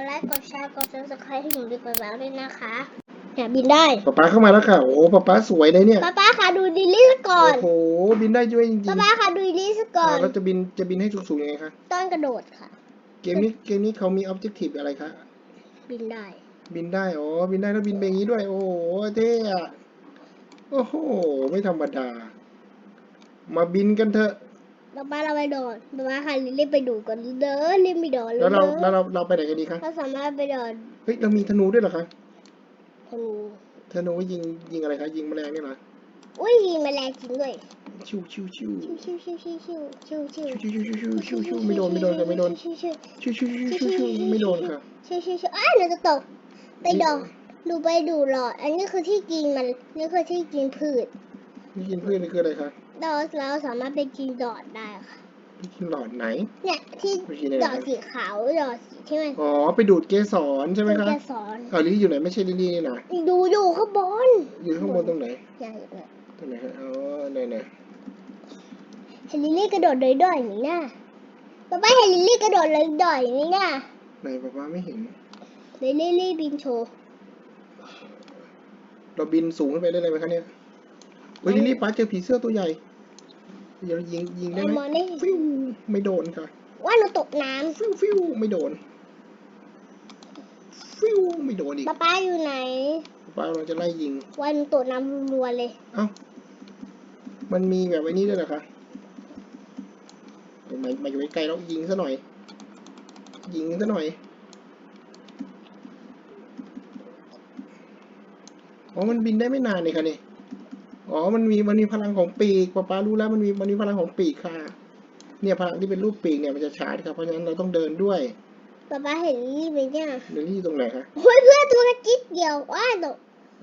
ดไลค์กดแชร์กดซับสไครต์ให้หนูดีกว่าแล้วด้วยนะคะเนี่ยบินได้ป๊าป๊าเข้ามาแล้วค่ะ โอ้โหป๊าป๊าสวยเลยเนี่ยป้าป้าค่ะดูดิลลี่ก่อนโอ้โหบินได้ด้วยจริงป้าป้าค่ะดูดิลลี่ก่ๆอนเราจะบินจะบินให้สูงๆยังไงคะต้นกระโดดค่ะ เกมนี้เกมนี้เขามีออบเจกตีฟอะไรคะบินได้ บินได้อ๋อบินได้แล้วบินไปอย่างนี้ด้วย โอ้โหเท่อะโอ้โหไม่ธรรมดา มาบินกันเถอะ ป้าป้าเราไปโดดป้าป้าค่ะลิลลี่ไปดูก่อนเด้อลิลลี่ไปโดดแล้วเราด้อแล้วเราเราไปไหนกันดีคะเราสามารถไปโดดเฮ้ยเรามีธนูด้วยเหรอคะธนูธนูไว้ยิงยิงอะไรคะยิงแมลงนี่เหรออุ้ยยิงแมลงจริงด้วยชิวชิวชิวชิวชิวชิวชิวชิวชิวชิวชิวชิวชิวชิวชิวชิวไม่โดนไม่โดนค่ะไม่โดนชิวชิวชิวชิวชิวชิวชิวไม่โดนค่ะชิวชิวชิวอ้าวหนูจะตกไปโดดดูไปดูหลอด อันนี้คือที่กินมันนี่คือที่กินพืชนี่กินพืชนี่คืออะไรคะ เราเราสามารถไปกินดอดได้ค่ะนี่กินหลอดไหน เนี่ยที่ไปกินอะไรดอดคะสีขาวดอดสีที่มันอ๋อไปดูดเกสรใช่ไหมคะแกสอนอ้าวลิลลี่อยู่ไหนไม่ใช่ลิลลี่นี่นะดูอยู่ข้างบนอยู่ข้างบนตรงไหนใช่เลยตรงไหนฮะอ๋อไหนไหนเห็นลิลลี่กระโดดเลยดอยอย่างนี้นะป๊าป้าเห็นลิลลี่กระโดดเลยดอยอย่างนี้นะไหนป๊าป๊าไม่เห็นเลยลิลลี่บินโชว์เราบินสูงขึ้นไปได้เลยไหมคะเนี่ยเฮ้ยลิลลี่ป้าเจอผีเสื้อตัวใหญ่ เดี๋ยวยิงยิงได้ไอ้ไหมมองได้ฟิวไม่โดนค่ะ ว่าหนูตกน้ฟิวฟิวไม่โดน ฟิวไม่โดนอีกำป๊าป้าอยู่ไหน ป้าเราจะไล่ยิงว่าหนูตกน้ำรัวๆเลย เอ้า มันมีแบบไอ้นี้ด้วยเหรอคะไม่ไม่อยู่ใกล้ๆแล้วยิงซะหน่อย ยิงซะหน่อยอ๋อมันบินได้ไม่นานเลยค่ะนี่ อ๋อ มันมีมันมีพลังของปีกป๊าป๊ารู้แล้วมันมีมันมีพลังของปีกค่ะ เนี่ยพลังที่เป็นรูปปีกเนี่ยมันจะชาร์จครับ เพราะฉะนั้นเราต้องเดินด้วยป๊าป้าเห็นลิลลี่ไหมเนี่ยเดี๋ยวนี่อยู่ตรงไหนคะโอ้ยเพื่อนตัวกระจิ๊ดเดียวว้าตก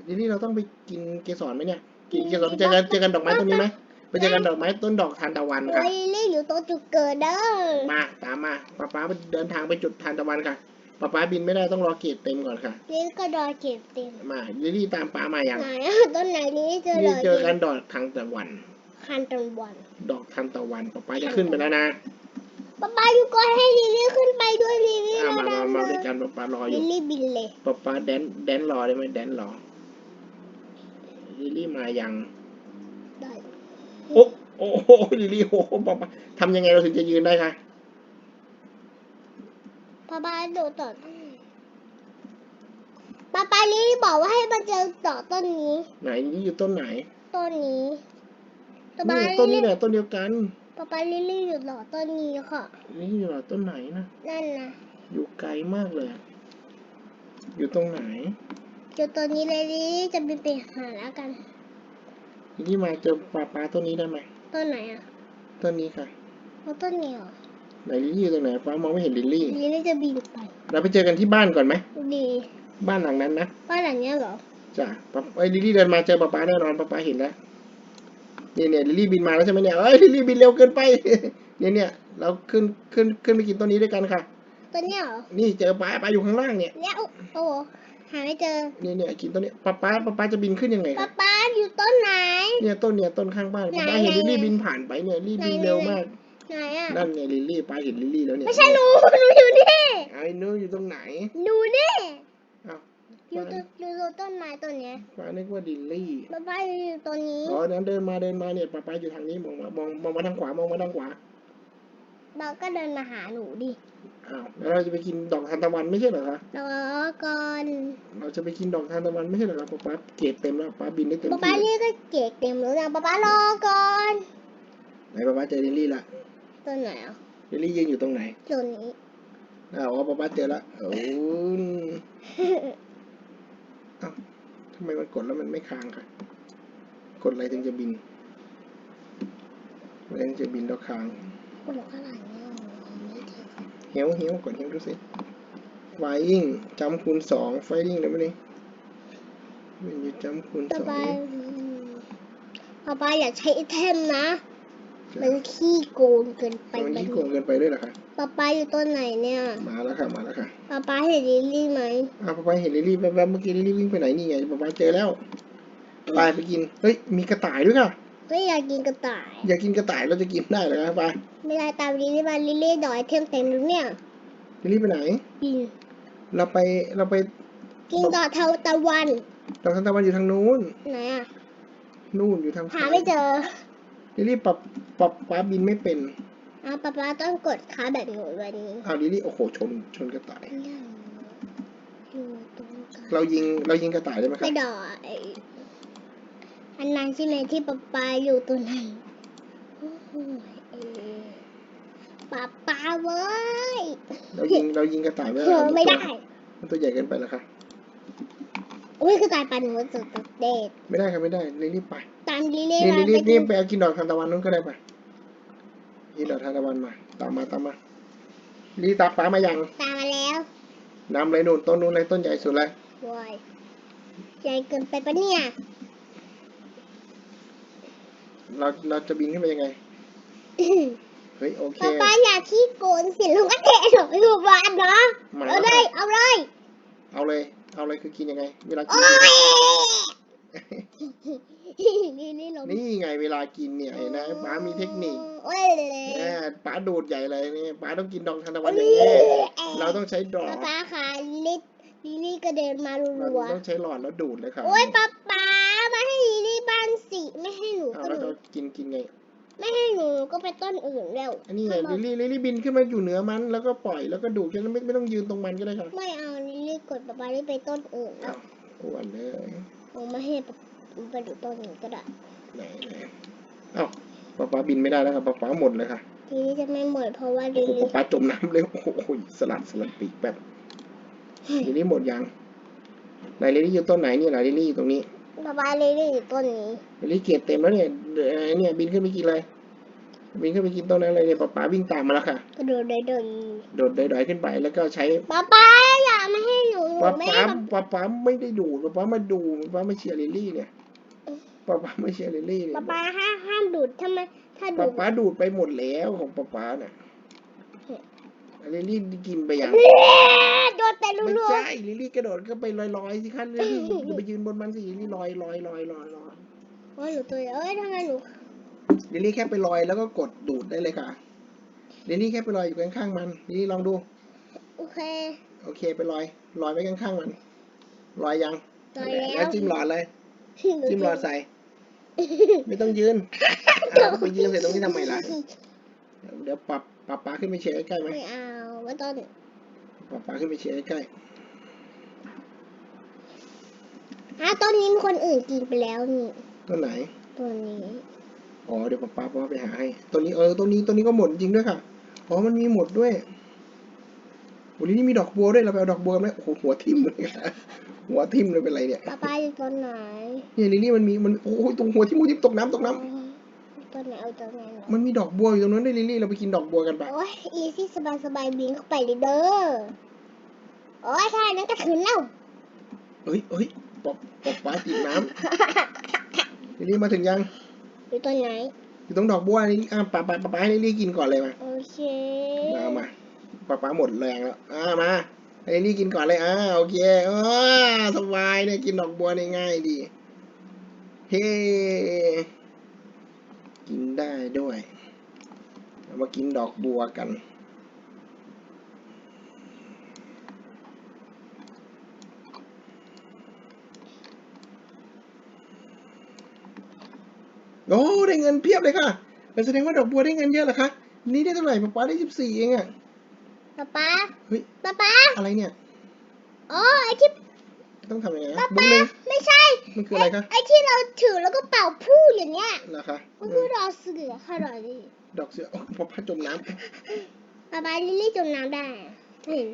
เดี๋ยวนี้เราต้องไปกินเกสรไหมเนี่ย กินเกสรไปเจอกันเจอกันดอกไม้ต้นนี้ไหมไปเจอกันดอกไม้ต้นดอกทานตะวันค่ะโอ้ยลิลลี่อยู่ตรงจุดเกิดเด้อมาตามมาป๊าป๊าไปเดินทางไปจุดทานตะวันค่ะ ป๊าป๊าบินไม่ได้ต้องรอเกรดเต็มก่อนค่ะลิลลี่ก็ดอยเก็บเต็มมาลิลลี่ตามป๊ามาอย่างไหนอะต้นไหนนี้เจอนี่เลยเจอกันดอกทานตะวัน คันตันวันดอกทานตะวันป๊าป๊าจะขึ้นไปแล้วนะป๊าป้าอยู่ก่อนให้ลิลลี่ขึ้นไปด้วยลิลลี่อะมาเรามาดันมาด้วยเลกัยนป๊าป๊ารออลิยู่ลลี่บินเลยป๊าป๊าแดนแดนรอได้ไหมแดนรอลิลลี่มายัง ได้โอ้โอ้โหลิลลี่โอ้โหป๊าป๊าทำยังไงเราถึงจะยืนได้คะ ป๊าป้าโดดต่อต้นนี้ป๊าป้าลิลลี่บอกว่าให้มาเจอต่อต้นนี้ ไหนนี่อยู่ต้นไหนต้นนี้ป๊าป้านี่ลิต้นลนี้ลี่แหละต้นเดียวกันป๊าป้าลิลลี่อยู่ต่อต้นนี้ค่ะ นี่อยู่ต้นไหนนะนั่นนะอยู่ไกลมากเลยอยู่ตรงไหนจุดตัวนี้เลยลิลลี่จะบินไปหาแล้วกันลิลลี่มาเจอปลาปลาต้นนี้ได้ไหมต้นไหนอะต้นนี้ค่ะ เอาต้นนี้เหรอ ไหนลิลลี่อยู่ตรงไหนฟ้ามองไม่เห็นลิลลี่ ลิลลี่จะบินไปเราไปเจอกันที่บ้านก่อนไหมดีบ้านหลังนั้นนะบ้านหลังเนี้ยเหรอจ้ะป๊าไอ้ยลิลลี่เดินมาเจอปลาปลาแน่นอนปลาปลาเห็นแล้วเนี่ยเนี่ยลิลลี่บินมาแล้วใช่ไหมเนี่ยเอ้ยลิลลี่บินเร็วเกินไป เนี่ยเนี่ยเราขึ้นขึ้นขึ้นไปกินต้นนี้ด้วยกันค่ะต้นเนี้ยเหรอนี่เจอปลาปลาอยู่ข้างล่างเนี่ยเนี่ยโอ้โอ้โหหาไม่เจอเนี่ยเนี่ยกินต้นนี้ปลาปลาปลาปลาจะบินขึ้นยังไงป๊าคะป๊าอยู่ต้นไหน เนี่ยต้นเนี่ยต้นข้างบ้านปลาปลาเห็นไหนลิลลี่ไหน บินผ่านไปเนี่ยลิลลี่บินไหนเร็วมาก ไหนอะ นั่นไงลิลลี่ปลาเห็นลิลลี่แล้วเนี่ยไม่ใช่หนูหนูอยู่นี่ไอ้หนูอยู่ตรงไหนหนูนี่อ้าวอยู่ตรงอยู่ตรงต้นไม้ต้นเนี้ยป้านึกว่าลิลลี่ป๊าป๊าอยู่ตรงนี้อ๋อนั้นเดินมาเดินมาเนี่ยป้าป้าอยู่ทางนี้มองมามองมองมาทางขวามองมาทางขวาเราก็เดินมาหาหนูดิอ้าวแล้วเราจะไปกินดอกทานตะวันไม่ใช่เหรอคะรอก่อนเราจะไปกินดอกทานตะวันไม่ใช่เหรอครับป้าป้าเกรดเต็มแล้วป้าบินได้เต็มป๊าป๊าที่เรียกก็เก๋เต็มแล้วนะป๊าป๊ารอก่อนไหนป้าป้าเจอลิลลี่ละ ต้นไหนอะลิลลี่ยืนอยู่ตรงไหนต้นนี้อ้าวอ๋อป้าป้าเจอละโอ้ยอ้าวทำไมมันกดแล้วมันไม่ค้างค่ะ กดอะไรถึงจะบินอะไรถึงจะบินแล้วค้างคนละข้างหลังเนี่ยไม่เจอเฮียวเฮียวกดเฮียวดูสิไฟอิงจำคูณสองไฟอิงได้ไหมนี่มันอยู่จำคูณป๊าสองป๊านี่ป๊าป๊าอย่าใช้ไอเทมนะ มันขี้โกงเกินไปมันมันยิ่งโกงเกินไปด้วยเหรอคะป๊าป๊าอยู่ต้นไหนเนี่ย มาแล้วค่ะ มาแล้วค่ะป๊าป๊าเห็นลิลลี่ไหมอ้าวป้าป้าเห็นลิลลี่แวบๆเมื่อกี้ลิลลี่วิ่งไปไหนนี่ไงป้าป้าเจอแล้วไปไปกิน เฮ้ย มีกระต่ายด้วยค่ะไม่อยากกินกระต่าย อยากกินกระต่ายเราจะกินได้เหรอครับไปไม่ได้ตามลิลลี่มาลิลลี่ดอยไอเทมเต็มแล้วเนี่ยลิลลี่ไปไหนบินเราไปเราไป กินดอกทานตะวันดอกทานตะวันอยู่ทางนู้นไหนอะนู่นอยู่ทางหาซ้ายไม่เจอ ลิลลี่ปรับปรับป้าบินไม่เป็นอะป๊าป๊าต้องกดค้าแบบหนูวันนี้อ้าวลิลลี่โอ้โหชนชนกระต่าย อยู่ตรงกลางเรายิงเรายิงกระต่ายได้ไหมครัไม่บดอกไอ้อันนั้นใช่ไหมที่ป๊าป๊าอยู่ตัวไหนโอ้โหเอ่อป๊าป๊าเว้ยเรายิงเรายิงกระต่ายไม่เผลได้อไม่ได้มันตัวใหญ่เกินไปแล้วค่ะอุ้ยกระต่ายปันหัวสุดเด็ดไม่ได้ครับไม่ได้ลิลลี่ไปตามลิเล่นี่มาลิลไปลี่กินี่นไปเอากินดอกทานตะวันนู้นก็ได้ไปกินดอกทานตะวันมา ตามมาตามมาลิลลี่ตามป้ามายังตามมาแล้วนำเลยนู่นต้นนู้นเลยต้นใหญ่สุดเลยวอยใหญ่เกินไปปะเนี่ย เราเราจะบินขึ้นไปยังไง เฮ้ยโอเคป๊าป๊าอย่าขี้โกนสิลุงก็เทหนูอยู่บ้านเนาะมาเอาแล้วเลยค่ะเอาเลย เอาเลย เอาเลยคือกินยังไง เวลากิโอ้นย นี่นี่ลมนี่ไงเวลากินเนี่ยเห็นไหมป้ามีเทคนิคโอ้ยแหมป้าดูดใหญ่เลยนี่ป้าต้องกินดอกทานตะวันอย่างนี้เราต้องใช้ดอกป๊าป๊าค่ะลิลลิลลี่กระเด็นมาเรารัวต้องใช้หลอดแล้วดูดเลยค่ะๆโอ้ยป๊าป๊าไม่ให้ลิลลี่บ้านสิไม่ให้หนูเอาก็แล้วหนูเรากินกินไงไม่ให้หนูก็ไปต้นอื่นแล้วอันนี้ไงลิลลี่ลิลลี่บินขึ้นมาอยู่เหนือมันแล้วก็ปล่อยแล้วก็ดูดแค่นั้นไม่ไม่ต้องยืนตรงมันก็ได้ค่ะไม่เอาลิลลี่กดป๊าป๊าลิลลี่ไปต้นอื่นแล้อ้าววอ้วนเลย หนูไม่ให้ไปดู ต้นอื่นก็ได้ไหนไหนอ้าวป้าป้าบินไม่ได้แล้วครับป้าป้าหมดเลยค่ะทีนี้จะไม่หมดเพราะว่าโอ้ลิลโหลี่ป้าป้าจมน้ำเลยโอ้โหสลัดสลัดปีกแบบลิลลี่หมดยังไหนลิลลี่อยู่ต้นไหนเนี่ยไหนลิลลี่อยู่ตรงนี้ป๊าป๊าลิลลี่อยู่ต้นนี้ลิลลี่เกียรเต็มแล้วเนี่ยเดี๋ยวเนี่ยบินขึ้นไปกินเลยบินขึ้นไปกินต้นนั้นเลยเนี่ยป้าป้าวิ่งตามมาแล้วค่ะกระโดดได้เดินโดดดอยๆขึ้นไปแล้วก็ใช้ป๊าป๊าอย่าไม่ให้หนูหนูป้าไม่ป้าให้ป้าป้าไม่ได้ดูป้าป้ามาดูป้ามาเชียร์ลิลลี่เนี่ย ป้าป้าไม่เชียร์ลิลลี่เนี่ยป๊าป๊าห้ามห้ามดูดถ้าไม่ถ้าป้าดูดป้าดูดไปหมดแล้วของป้าป้าน่ะลิลลี่กินไปยังโดดแต่ไม่รัวใช่ลิลลี่กระโดดก็ไปลอยๆสิคะลิลลี่อย่าไปยืนบนมันสิลิลลี่ลอยลอยลอยลอยลอยๆโอ้ยหนูตัวเอ้ยทำไมหนูลิลลี่แค่ไปลอยแล้วก็กดดูดได้เลยค่ะลิลลี่แค่ไปลอยอยู่ข้างๆมันลิลลี่ลองดู โอเคโอเคไปลอยลอยไว้ข้างๆมันลอยยังลอยแล้วแล้ว จิ้มหลอดเลย หนูจิ้มหลอดใส่ ไม่ต้องยืนอ้าวไปยืนเสร็จตรงนี้ทำไมล่ะ เดี๋ยวปรับปรับปลาขึ้นไปเชียร์ใกล้ๆไหมไม่เอาว่าต้นปรับปลาขึ้นไปเชียร์ใกล้อะต้นนี้มีคนอื่นกินไปแล้วนี่ๆต้นไหนตัวนี้อ๋อเดี๋ยวปรับปลาปลาไปหาให้ตัวนี้เออตัวนี้ตัวนี้ก็หมดจริงด้วยค่ะอ๋อมันมีหมดด้วยวันนี้มีดอกบัวด้วยเราไปเอาดอกบัวไหมโอ้โหหัวทิ่มเลยค่ะ หัวทิ่มเลยเป็นไรเนี่ยป๊าป๊าอยู่ต้นไหนเนี่ยลิลลี่มันมีมันโอ้โหตรงหัวทิ่มหัวทิ่มตกน้ำตกน้ำต้นไหนเอาต้นไหนเหรอมันมีดอกบัวอยู่ตรงนั้นด้วยลิลลี่เราไปกินดอกบัวกันไปโอ้ยอีซี่สบายสบายๆบินเข้าไปเลยเด้อโอ้ยแค่นั้นก็ถึงแล้วเอ้ยเอ้ยปอบปอบปลาติดน้ำลิลลี่มาถึงยัง อยู่ต้นไหน อยู่ตรงดอกบัวนี่อะปลาปลาปลาปลาให้ลิลลี่กินก่อนเลยมาโอเคมามาปลาปลาหมดแรงแล้วอ่ามา ให้ลิลลี่กินก่อนเลยอ่าโอเคอ๋อสบายเนี่ยกินดอกบัวง่ายดี เฮ้กินได้ด้วยเรามากินดอกบัวกัน โอ้ได้เงินเพียบเลยค่ะแสดงว่าดอกบัวได้เงินเยอะเหรอคะ นี่ได้เท่าไหร่ป๊าป๊าได้สิบสี่เองอะ ป๊าป๊าเฮ้ยป๊าป๊าอะไรเนี่ยอ๋อไอที่ต้องทำยังไงป๊านะบุ้งป๊านึงไม่ใช่มันคืออะไรคะไอที่เราถือแล้วก็เป่าผู้อย่างเงี้ยเหรอคะมันคือดอกเสือค่ะดอกนี้ดอกเสือโอ้ป๊าป๊าจมน้ป๊าป๊าลิลลี่จมน้ำได้เห็น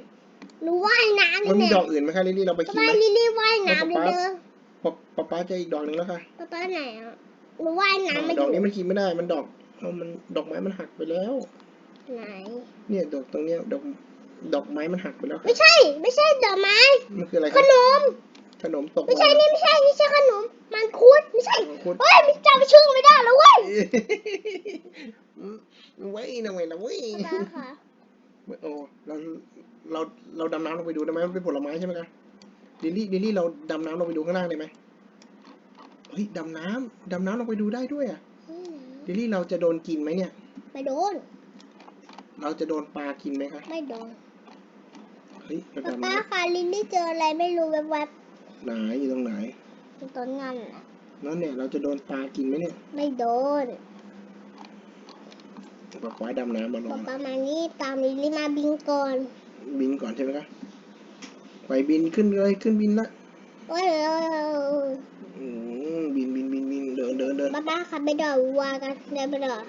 หนูว่ายน้ำำเลมันยมีเนี่ยดอกอื่นไหมคะลิลลี่เราไปป๊ากินป๊าไหมลิลลี่ว่ายน้ำเลยเด้อป๊าป๊าป๊าเจออีกดอกหนึ่งแล้วค่ะป๊าป๊าไหนอะหนูว่ายน้ำมาดอกอนี้ยู่มันกินไม่ได้มันดอกเอามันดอกไม้มันหักไปแล้ว ไหน เนี่ยดอกตรงเนี้ยดอกดอกไม้มันหักไปแล้วค่ะไม่ใช่ ไม่ใช่ดอกไม้ มันคืออะไรขคะนม ขนมตกไม่ใช่นี่ไม่ใช่ไม่ใช่ขนม มันคุดไม่ใช่มังคุดเฮ้ยไม่จำชื่อไม่ได้แล้วเว้ยเว้ยนะเว้ยนะเว้ยป๊าป๊าค่ะโอ้เราเราเราดำน้ำลงไปดูได้ไหมมันเป็นผลไม้ใช่ไหมคะลิลลี่ลิลลี่เราดำน้ำลงไปดูข้างล่างได้ไหมเฮ้ยดำน้ำดำน้ำลงไปดูได้ด้วยอะลิลลี่เราจะโดนกินไหมเนี่ยไม่โดน เราจะโดนปลากินไหมคะไม่โดนเฮ้ยเราป๊าดำป้าน้ำคะลินได้เจออะไรไม่รู้แวบไหนอยู่ตรงไหนๆอยู่ต้นงั้นน่ะนั่นเนี่ยเราจะโดนปลากินไหมเนี่ย ไม่โดนปลาควายดำน้ำมาลป๊างป้ามานี่ตามลิลลี่มาบิงก่อน บินก่อนใช่ไหมคะไปบินขึ้นเลยขึ้นบินละโอ้ยเอออืมบินบินบินบินเดินเดินเดินป๊าป้าคะไปดอกวัวกันเดินไปดอก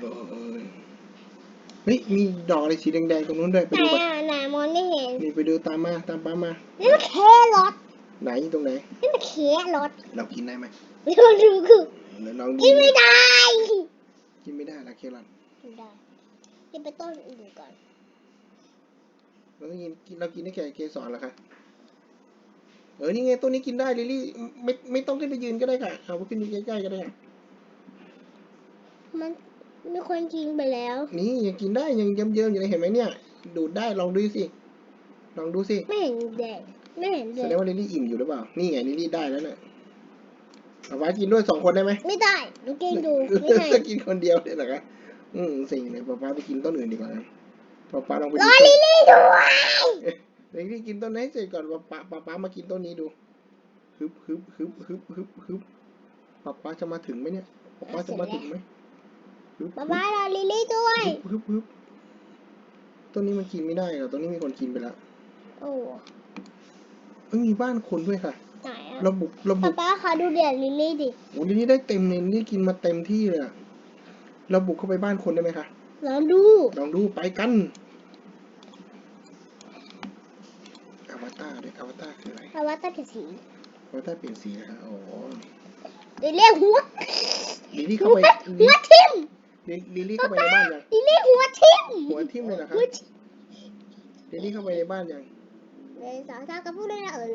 เออเออเฮ้ยมีดอกอะไรสีแดงๆตรงนู้นด้วยไปไหนดูก่อนอะไหนมองไม่เห็นนี่ไปดูตามมาตามป้ามา นี่มันแครอทไหนตรงไหน นี่มันแครอทเรากินได้ไหมไม่รู้คือเดี๋ยวลองดูกินไม่ได้กินไม่ได้ละเคลันกินได้กินไปต้นอื่นก่อนเราต้องกินกินเรากินได้แค่เกสรเหรอคะเออนี่ไงต้นนี้กินได้ลิลลี่ไม่ไม่ต้องขึ้นไปยืนก็ได้ค่ะเอาไปขึ้นไปใกล้ๆก็ได้ค่ะมัน มีคนกินไปแล้ว นี่ยังกินได้ยังเยิ้มๆอยู่เลยเห็นไหมเนี่ย ดูดได้ลองดูสิ ลองดูสิ ไม่เห็นแดงไม่เห็นแดแสงดงว่าลิลลี่อิ่มอยู่หรือเปล่า นี่ไงลิลลี่ได้แล้วเนี่ยเอาไว้กินด้วยสองคนได้ไหมไม่ได้หนูกินดูไม่ให้จะกินคนเดียวเนี่ยเหรอคะอืมสิ่งเลยป๊าป๊าไปกินต้นอื่นดีกว่านะป๊าป๊าลองไปรดูอลิลลี่ด้วยลิลลี่กินต้นไหนเสร็จก่อนป๊าป๊าป๊าป๊ามากินต้นนี้ดูฮึบฮึบฮึบฮึบฮึบฮึบป๊าป๊าจะมาถึงไหมเนี่ยป๊าป๊าจะมาถึงไหมฮึ บป๊าป๊ารอลิลลี่ด้วยฮึบฮึบฮึบต้นนี้มันกินไม่ได้หรอกต้นนี้มีคนกินไปแล้วโอ้เอ้ยมีบ้านคนด้วยค่ะ ไหนอะเราบุกเราบุ ป๊ากป๊าคะดูเดี๋ยวลิลลี่ดิโอ้ลิลลี่ได้เต็มเลยลิลลี่กินมาเต็มที่เลยอะเราบุกเข้าไปบ้านคนได้ไหมคะลองดู ลองดูไปกัน อวตารด้วยอวตารคืออะไรเพราะว่าตั้งแต่สีอวตารเปลี่ยนสีนะคะโอ้โหลิลลี่หัวลิลลี่เข้าหัวไปลิหัวทิ่ม ลิลิลลี่เข้าไปในบ้านยังลิลลี่หัวทิ่มหัวทิ่มเลยเหรอคะหัวทิ่มลิลลี่เข้าไปในบ้านยังเลยสาวสาวก็พูดเลยนะเออ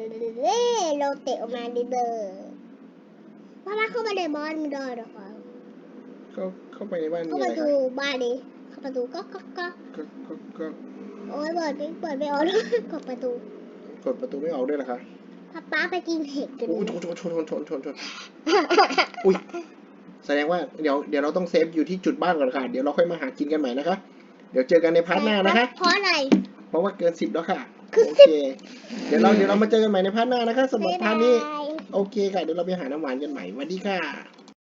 เล่โลเตะออกมาดิเดอร์พ่อมาเข้ามาในบ้านไม่ได้หรอกค่ะเข้าเข้าไปในบ้านมีเข้าอะปไรระคะตูบ้านดิเข้าประตูก็ก็ก็ก็ก็ก็โอ้ยเปิดไม่เปิดไม่ออกเลยกดประตู กดประตูไม่ออกด้วยเหรอคะป้าป้าไปกินเห็ดกันอุ้ยชนชนชนชนชนชนอุ้ย แสดงว่าเดี๋ยวเดี๋ยวเราต้องเซฟอยู่ที่จุดบ้านก่อนค่ะ เดี๋ยวเราค่อยมาหากินกันใหม่นะคะ เดี๋ยวเจอกันในพาร์ทหน้านะคะ เพราะอะไร เพราะว่าเกินสิบแล้วค่ะคือโอเค เดี๋ยวเราเดี๋ยวเรามาเจอกันใหม่ในพาร์ทหน้านะคะสำหรับพาร์ทนี้ โอเคค่ะ เดี๋ยวเราไปหาน้ำหวานกันใหม่สวัสดีค่ะ